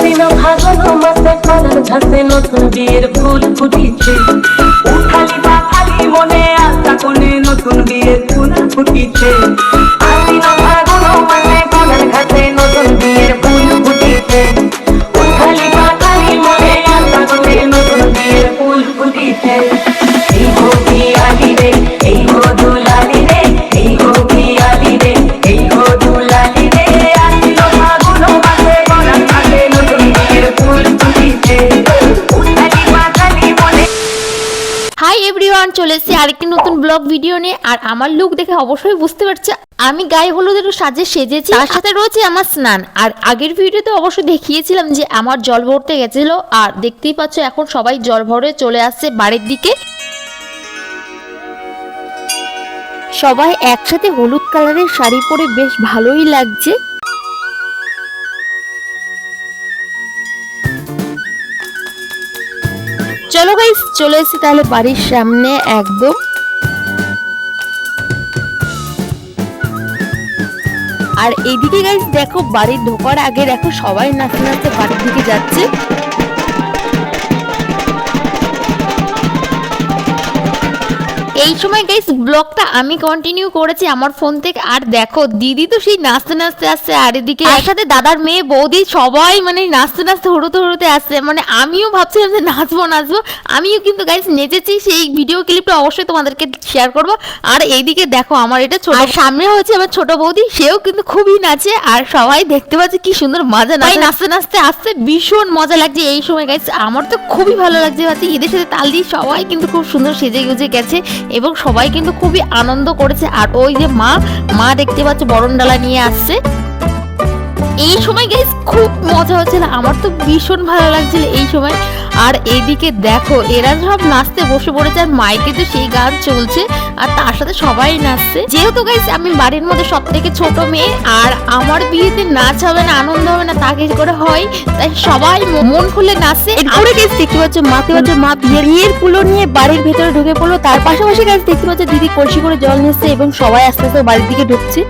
আশ্বিন ফাগুন মাসে কলার ঘাসে নতুন বিয়ের ফুল ফুটিছে। উঠালি বাখালি মনে আশা কোণে নতুন বিয়ের ফুল ফুটিছে। আশ্বিন ফাগুন মাসে কলার ঘাসে নতুন বিয়ের ফুল ফুটিছে। চলে এসেছি আরেকটি নতুন ব্লগ ভিডিও নিয়ে, আর আমার লুক দেখে অবশ্যই বুঝতে পারছে, আমি গায়ে হলুদের সাজে সেজেছি। তার সাথে রয়েছে আমার স্নান। আর আগের ভিডিওতে অবশ্যই দেখিয়েছিলাম যে আমার জল ভরতে গেছিল, আর দেখতেই পাচ্ছ এখন সবাই জল ভরে চলে আসছে বাড়ির দিকে। সবাই একসাথে হলুদ কালারের শাড়ি পরে বেশ ভালোই লাগছে। চলো গাইস চলে এসেছি তাহলে বাড়ির সামনে একদম। আর এইদিকে গাইস দেখো বাড়ির ঢোকার আগে দেখো সবাই নাচতে নাচতে বাড়ির দিকে যাচ্ছে। এই সময় গাইস ব্লগটা আমি কন্টিনিউ করেছি আমার ফোন থেকে। আর দেখো দিদি তো সেই নাচতে নাচতে আসছে আর এদিকে একসাথে দাদার মেয়ে বৌদি সবাই মানে নাচতে নাচতে হরোতে হরোতে আসছে। মানে আমিও ভাবছিলাম যে নাচবো নাচবো। আমিও কিন্তু গাইস নেচেছি সেই ভিডিও ক্লিপটা অবশ্যই তোমাদেরকে শেয়ার করব। আর এইদিকে দেখো আমার এটা ছোট সামনে হচ্ছে আমার ছোট বৌদি সেও কিন্তু খুবই নাচে আর সবাই দেখতে পাচ্ছে কি সুন্দর মজা না নাচতে নাচতে আসছে ভীষণ মজা লাগছে এই সময় গাইস আমার তো খুবই ভালো লাগছে ভাবছি এদের সাথে তাল দিয়ে সবাই কিন্তু খুব সুন্দর সেজে গুজে গেছে। এবং সবাই কিন্তু খুবই আনন্দ করেছে। আর ওই যে মা মা দেখতে পাচ্ছে বরণডালা নিয়ে আসছে। এই সময় গাইস খুব মজা হচ্ছিল। আমার তো ভীষণ ভালো লাগছিল এই সময়। আর এইদিকে দেখো, এরা সব নাচতে বসে পড়েছে আর মাইকে তো সেই গান চলছে। আর তার সাথে সবাই নাচছে। যেহেতু গাইস আমি বাড়ির মধ্যে সব থেকে ছোট মেয়ে, আর আমার বিয়েতে নাচ হবে না, আনন্দ হবে না তাকে করে হয়? তাই সবাই মন খুলে নাচছে। এরপরে গাইস দেখতে পাচ্ছ মাকে পাচ্ছ, মা বিয়ের কুলো নিয়ে বাড়ির ভেতরে ঢুকে পড়ল। তার পাশাপাশি গাইস দেখতে পাচ্ছ, দিদি কলসি করে জল নিচ্ছে এবং সবাই আস্তে আস্তে বাড়ির দিকে ঢুকছে।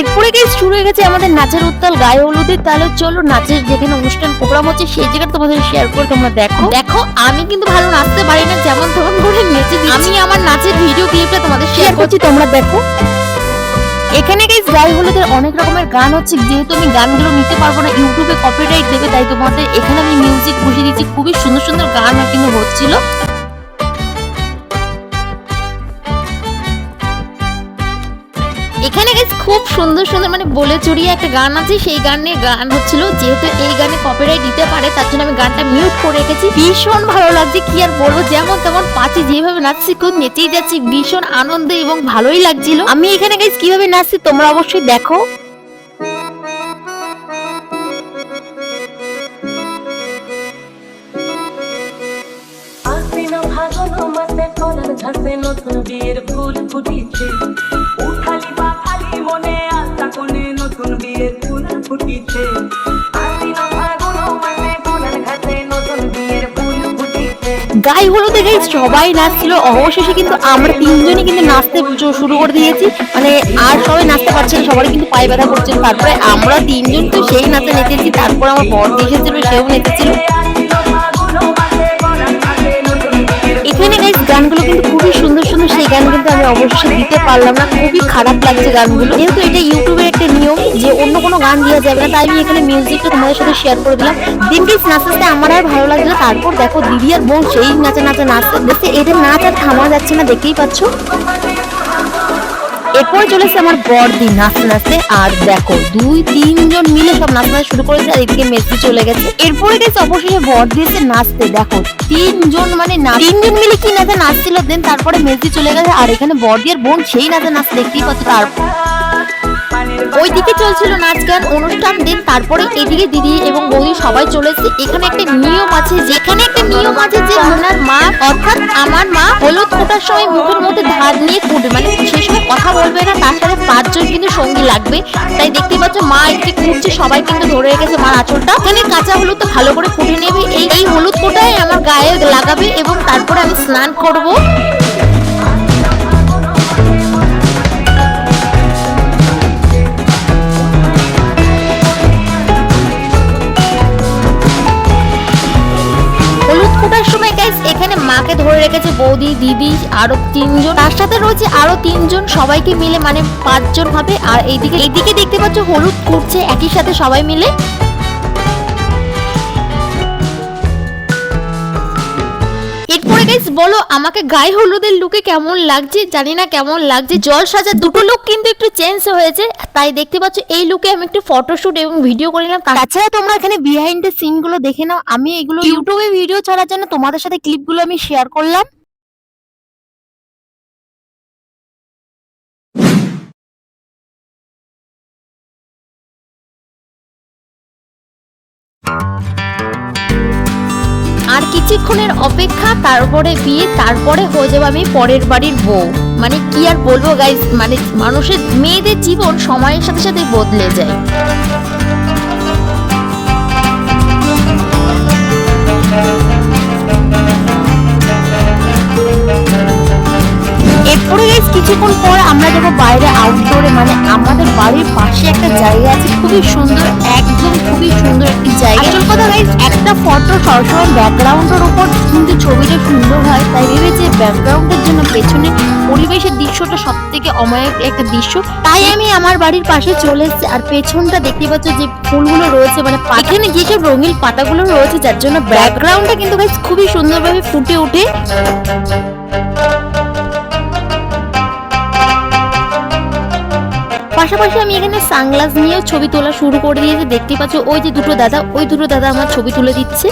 এরপরে গিয়ে শুরু হয়ে গেছে আমাদের নাচের উত্তাল গায়ে হলুদের তাহলে চলো নাচের যেখানে অনুষ্ঠান প্রোগ্রাম হচ্ছে সেই জায়গাটা তোমাদের শেয়ার করে তোমরা দেখো। দেখো আমি কিন্তু ভালো নাচতে পারি না যেমন তেমন করে নেচে আমি আমার নাচের ভিডিও ক্লিপটা তোমাদের শেয়ার করছি তোমরা দেখো। এখানে গাইস গায়ে হলুদের অনেক রকমের গান হচ্ছে যেহেতু আমি গানগুলো নিতে পারব না ইউটিউবে কপিরাইট দেবে তাই তোমাদের এখানে আমি মিউজিক বসিয়ে দিচ্ছি। খুবই সুন্দর সুন্দর গান কিন্তু হচ্ছিল। এখানে গেছে খুব সুন্দর সুন্দর মানে বলে চড়িয়ে একটা গান আছে, সেই গানে গান হচ্ছিল, যেহেতু এই গানে কপিরাইট দিতে পারে, তার জন্য আমি গানটা মিউট করে রেখেছি। ভীষণ ভালো লাগছে, কি আর বলব, যেমন তেমন পাচ্ছি, যেভাবে নাচছি, খুব নেচেই যাচ্ছি, ভীষণ আনন্দ এবং ভালোই লাগছিল। আমি এখানে গেছি কীভাবে নাচছি, তোমরা অবশ্যই দেখো। নতুন বিয়ের ফুল ফুটিছে। উঠালি বা খালি মনে নতুন বিয়ের ফুল ফুটিছে। হলুদে গাইস সবাই নাচছিল অবশেষে কিন্তু আমরা তিনজনই কিন্তু নাচতে শুরু করে দিয়েছি। মানে আর সবাই নাচতে পারছে না সবাই কিন্তু পায়ে ব্যথা করছে। তারপরে আমরা তিনজন তো সেই নাচে নেচেছি তারপর আমার বর এসেছিল সেও নেচেছিল। এখানে গাইস গানগুলো কিন্তু গান কিন্তু আমি অবশ্যই দিতে পারলাম না। খুবই খারাপ লাগছে গানগুলো। যেহেতু এটা ইউটিউবের একটা নিয়ম যে অন্য কোনো গান দেওয়া যাবে না, তাই আমি এখানে মিউজিকটা তোমাদের সাথে শেয়ার করে দিলাম। দিন গাইস নাচতে আমার আর ভালো লাগল তারপর দেখো দিদি আর বোন সেই নাচে নাচে নাচতে দেখতে এদের নাচ আর থামা যাচ্ছে না, দেখতেই পাচ্ছ। এরপর চলেছে আমার বড়দি, নাচতে নাচতে, আর দেখো, দুই, তিনজন মিলে সব নাচতে নাচ শুরু করেছে, আর এদিকে মেসি চলে গেছে। এরপরে গেছে অবশেষে বর দিয়েছে নাচতে, দেখো, তিনজন মানে তিনজন মিলে কি নাচে নাচছিল দেন তারপরে মেসি চলে গেছে, আর এখানে বর দিয়ে বোন সেই নাচে নাচতে দেখতেই পাচ্ছ তারপর ওইদিকে চলছিল নাচ গান অনুষ্ঠান দিন তারপরে এদিকে দিদি এবং বৌদি সবাই চলে এসেছে। এখানে একটা নিয়ম আছে, যেখানে একটা নিয়ম আছে যে ওনার মা, অর্থাৎ আমার মা হলুদ ফোটার সময় মুখের মধ্যে ধার নিয়ে ফুটবে। মানে সেই সময় কথা বলবে না, তার সাথে পাঁচজন কিন্তু সঙ্গী লাগবে। তাই দেখতে পাচ্ছ, মা একটি ফুটছে সবাই কিন্তু ধরে রেখেছে মার আঁচলটা। এখানে কাঁচা হলুদ তো ভালো করে ফুটে নেবে। এই হলুদ ফোটাই আমার গায়ে লাগাবে এবং তারপরে আমি স্নান করব। রেখেছে বৌদি, দিদি, আরও তিনজন? তার সাথে রয়েছে আরও তিনজন, সবাইকে মিলে মানে পাঁচজন হবে। আর এইদিকে এইদিকে দেখতে পাচ্ছ হলুদ করছে একই সাথে সবাই মিলে। গাইস বলো, আমাকে গায়ে হলুদের লুকে কেমন লাগছে? জানি না কেমন লাগছে। জল সাজা দুটো লুক কিন্তু একটু চেঞ্জ হয়েছে, তাই দেখতে পাচ্ছ, এই লুকে আমি একটু ফটোশুট এবং ভিডিও করে নিলাম। তাছাড়া তোমরা এখানে বিহাইন্ড দ্য সিনগুলো দেখে নাও, আমি এগুলো ইউটিউবে ভিডিও ছাড়ার জন্য তোমাদের সাথে ক্লিপগুলো আমি শেয়ার করলাম। আর কিছুক্ষণের অপেক্ষা, তারপরে বিয়ে, তারপরে হয়ে যাব আমি পরের বাড়ির বউ। মানে কি আর বলব গাইজ মানে মানুষের, মেয়েদের জীবন সময়ের সাথে সাথে বদলে যায়। এরপরে গাইজ কিছুক্ষণ পর আমরা যাব বাইরে আউটডোরে মানে আমাদের বাড়ির পাশে একটা জায়গা আছে, খুবই সুন্দর, একদম খুবই সুন্দর একটি জায়গা। আসল কথা গাইজ একটা ফটো সবসময় ব্যাকগ্রাউন্ডের উপর, কিন্তু ছবিটা সুন্দর হয়। তাই ভেবেছি ব্যাকগ্রাউন্ডের জন্য পেছনে পরিবেশের দৃশ্যটা সব থেকে অমায়ক একটা দৃশ্য। তাই আমি আমার বাড়ির পাশে চলে এসেছি। আর পেছনটা দেখতে পাচ্ছ যে ফুলগুলো রয়েছে মানে এখানে যেসব রঙিন পাতাগুলো রয়েছে, যার জন্য ব্যাকগ্রাউন্ডটা কিন্তু গাইজ খুবই সুন্দরভাবে ফুটে ওঠে। পাশাপাশি আমি এখানে সানগ্লাস নিয়েও ছবি তোলা শুরু করে দিয়েছি। দেখতে পাচ্ছ, ওই যে দুটো দাদা, ওই দুটো দাদা আমার ছবি তুলে দিচ্ছে।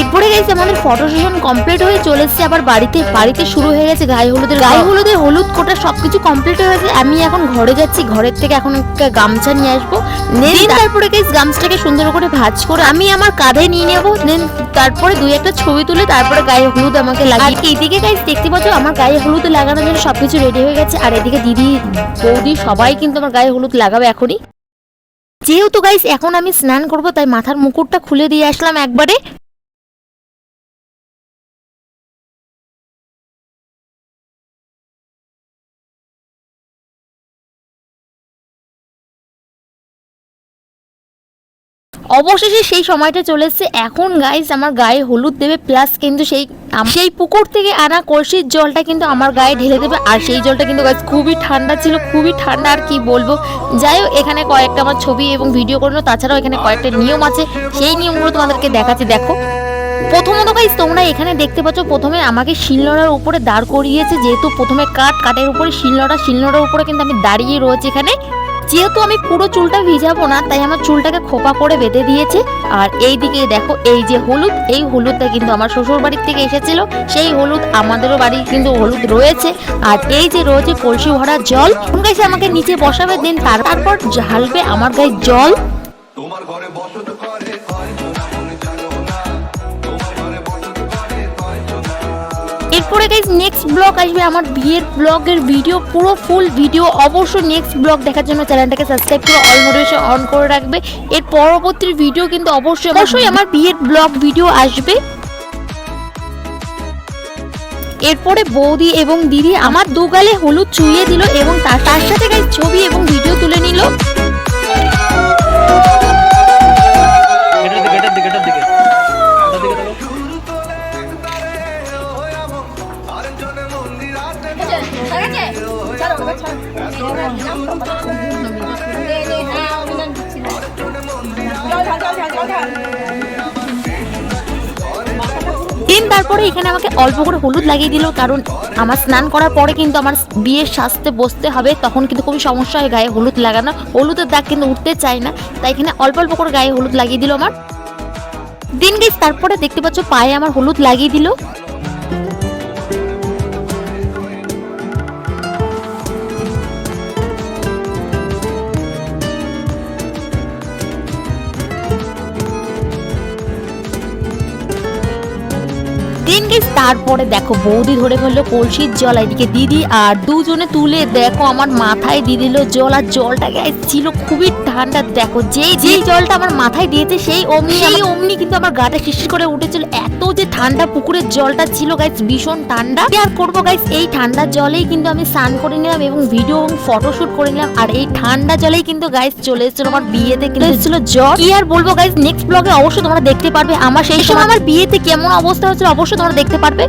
এরপরে গেছে আমাদের ফটো সেশন কমপ্লিট হয়ে চলে এসেছে। আবার বাড়িতে বাড়িতে শুরু হয়ে গেছে গায়ে হলুদের গায়ে হলুদে হলুদ কোটা সবকিছু কমপ্লিট হয়ে গেছে। আমি এখন ঘরে যাচ্ছি, ঘরের থেকে এখন একটা গামছা নিয়ে আসব। দেন তারপরে গাইস গামছটাকে সুন্দর করে ভাঁজ করে আমি আমার কাঁধে নিয়ে নেব। দেন তারপরে দুই একটা ছবি তুলে তারপরে গায়ে হলুদ আমাকে লাগিয়ে আর এইদিকে গাইস দেখতে পাচ্ছ আমার গায়ে হলুদ লাগানোর জন্য সবকিছু রেডি হয়ে গেছে। আর এদিকে দিদি বৌদি সবাই কিন্তু আমার গায়ে হলুদ লাগাবে এখনই। যেহেতু গাইস এখন আমি স্নান করব তাই মাথার মুকুটটা খুলে দিয়ে আসলাম একবারে। অবশেষে সেই সময়টা চলে এসেছে। এখন গাইস আমার গায়ে হলুদ দেবে প্লাস কিন্তু সেই সেই পুকুর থেকে আনা কলসির জলটা কিন্তু আমার গায়ে ঢেলে দেবে। আর সেই জলটা কিন্তু গাইস খুবই ঠান্ডা ছিল, খুবই ঠান্ডা, আর কি বলব? যাই হোক, এখানে কয়েকটা আমার ছবি এবং ভিডিও করল তাছাড়াও এখানে কয়েকটা নিয়ম আছে। সেই নিয়মগুলো তোমাদেরকে দেখাচ্ছি। দেখো, প্রথমত গাইস তোমরা এখানে দেখতে পাচ্ছ, প্রথমে আমাকে শিলনোড়ার উপরে দাঁড় করিয়েছে। যেহেতু প্রথমে কাঠ, কাঠের উপরে শিলনোড়া শিলনোড়ার উপরে কিন্তু আমি দাঁড়িয়ে রয়েছে এখানে। যেহেতু আমি পুরো চুলটা ভিজাবো না, তাই আমার চুলটাকে খোপা করে বেঁধে দিয়েছে। আর এই দিকে দেখো, এই যে হলুদ, এই হলুদটা কিন্তু আমার শ্বশুর বাড়ির থেকে এসেছিল। সেই হলুদ আমাদেরও বাড়ি কিন্তু হলুদ রয়েছে। আর এই যে রয়েছে কলসি ভরা জল গাইছে আমাকে নিচে বসাবে দিন, তার তারপর ঢালবে আমার গায়ে জল। তোমার ঘরে বসত এরপরে গাইজ নেক্সট ব্লগ আসবে আমার বিয়ের ব্লগের ভিডিও পুরো ফুল ভিডিও অবশ্যই নেক্সট ব্লগ দেখার জন্য চ্যানেলটাকে সাবস্ক্রাইব করে অল নোটিফিকেশন অন করে রাখবে। এর পরবর্তী ভিডিও কিন্তু অবশ্যই অবশ্যই আমার বিয়ের ব্লগ ভিডিও আসবে। এরপরে বৌদি এবং দিদি আমার দুগালে হলুদ চুইয়ে দিল এবং তার তার সাথে গাইজ ছবি এবং ভিডিও তুলে নিল। দিন তারপরে এখানে আমাকে অল্প করে হলুদ লাগিয়ে দিল, কারণ আমার স্নান করার পরে কিন্তু আমার বিয়ের সাজতে বসতে হবে, তখন কিন্তু খুবই সমস্যা হয় গায়ে হলুদ লাগানো। হলুদের দাগ কিন্তু উঠতে চায় না, তাই এখানে অল্প অল্প করে গায়ে হলুদ লাগিয়ে দিল আমার। দিন গেছ, তারপরে দেখতে পাচ্ছ পায়ে আমার হলুদ লাগিয়ে দিল। তারপরে দেখো বৌদি ধরে ফেলল কলসির জল এদিকে দিদি আর দুজনে তুলে দেখো আমার মাথায় দিয়ে দিল জল আর জলটা গাইস ছিল খুবই ঠান্ডা। দেখো যেই যেই জলটা আমার মাথায় দিয়েছে সেই অমনি সেই অমনি কিন্তু আমার গাটা শিশির করে উঠেছিল। এত যে ঠান্ডা পুকুরের জলটা ছিল গাইস ভীষণ ঠান্ডা। আর করব গাইস এই ঠান্ডার জলেই কিন্তু আমি স্নান করে নিলাম এবং ভিডিও এবং ফটোশুট করে নিলাম। আর এই ঠান্ডা জলেই কিন্তু গাইস চলে এসেছিল আমার বিয়েতে কিন্তু এসেছিল জল কি আর বলব গাইস নেক্সট ব্লগে অবশ্যই তোমরা দেখতে পারবে। আমার সেই সময় আমার বিয়েতে কেমন অবস্থা হয়েছিল অবশ্যই তোমরা দেখতে পারবে।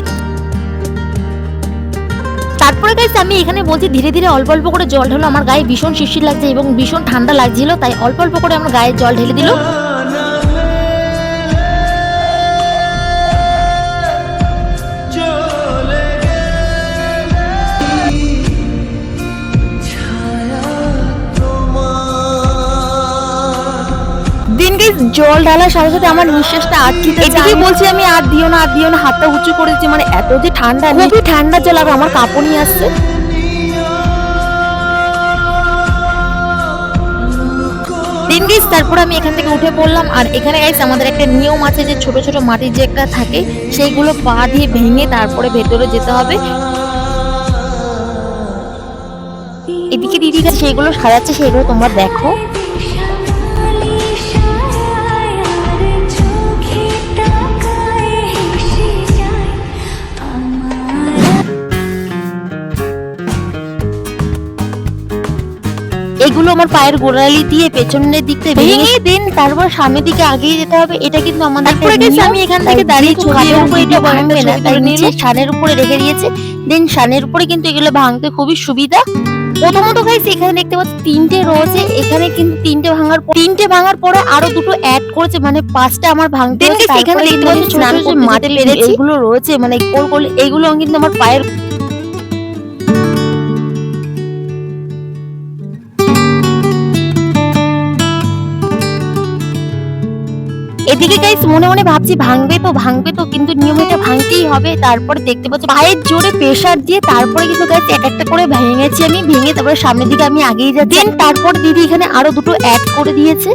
তারপরে গাইস আমি এখানে বলছি ধীরে ধীরে অল্প অল্প করে জল ঢেলো। আমার গায়ে ভীষণ শিশির লাগছে এবং ভীষণ ঠান্ডা লাগছিল, তাই অল্প অল্প করে আমার গায়ে জল ঢেলে দিল। গাইস জল ঢালার সাথে সাথে আমার নিঃশ্বাসটা আটকিতে এদিকে বলছি আমি আর দিও না আর দিও না হাতটা উঁচু করে দিচ্ছি মানে এত যে ঠান্ডা খুবই ঠান্ডা জল আর আমার কাঁপুনি আসছে। দিন গাইস তারপর আমি এখান থেকে উঠে পড়লাম আর এখানে গাইস আমাদের একটা নিয়ম আছে যে ছোট ছোট মাটির যে একটা থাকে সেইগুলো পা দিয়ে ভেঙে তারপরে ভেতরে যেতে হবে। এদিকে দিদিরা সেইগুলো সাজাচ্ছে সেগুলো তোমরা দেখো। এগুলো আমার পায়ের গোড়ালি দিয়ে পেছনের দিক থেকে ভেঙে দেন তারপর সামনের দিকে আগিয়ে যেতে হবে। এটা কিন্তু আমাদের আমি এখান থেকে দাঁড়িয়ে ছবি উপরে এটা ভাঙবে না তাই নিচে শানের উপরে রেখে দিয়েছে। দেন শানের উপরে কিন্তু এগুলো ভাঙতে খুবই সুবিধা। প্রথমত গাইস এখানে দেখতে পাচ্ছি তিনটে রয়েছে এখানে কিন্তু তিনটে ভাঙার পর তিনটে ভাঙার পরে আরও দুটো অ্যাড করেছে। মানে পাঁচটা আমার ভাঙতে এখানে দেখতে পাচ্ছি মাটি পেরেছি। এগুলো রয়েছে। মানে গোল গোল এগুলো কিন্তু আমার পায়ের এদিকে গাইস মনে মনে ভাবছি ভাঙবে তো ভাঙবে তো, কিন্তু নিয়ম এটা ভাঙতেই হবে। তারপরে দেখতে পাচ্ছি পায়ের জোরে প্রেসার দিয়ে তারপরে কিন্তু গাইস এক একটা করে ভেঙেছি আমি, ভেঙে তারপরে সামনের দিকে আমি আগেই যাচ্ছি। তারপর দিদি এখানে আরও দুটো অ্যাড করে দিয়েছে।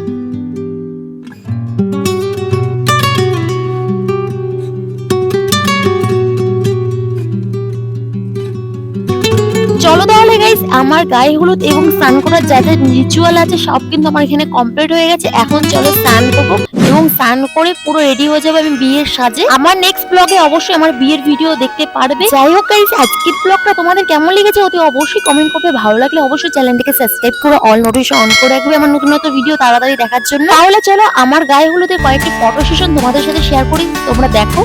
আমার গায়ে হলুদ এবং স্নান করার যা যা রিচুয়াল আছে, সব কিন্তু আমার এখানে কমপ্লিট হয়ে গেছে। এখন চলো স্নান করব এবং স্নান করে পুরো রেডি হয়ে যাবে আমি বিয়ের সাজে। আমার নেক্সট ব্লগে অবশ্যই আমার বিয়ের ভিডিও দেখতে পারবে। যাই হোক আজকের ব্লগটা তোমাদের কেমন লেগেছে অতি অবশ্যই কমেন্ট করবে। ভালো লাগলে অবশ্যই চ্যানেলটিকে সাবস্ক্রাইব করে অল নোটিফিকেশন অন করে রাখবে আমার নতুন নতুন ভিডিও তাড়াতাড়ি দেখার জন্য। তাহলে চলো, আমার গায়ে হলুদের কয়েকটি ফটো সেশন তোমাদের সাথে শেয়ার করি। তোমরা দেখো।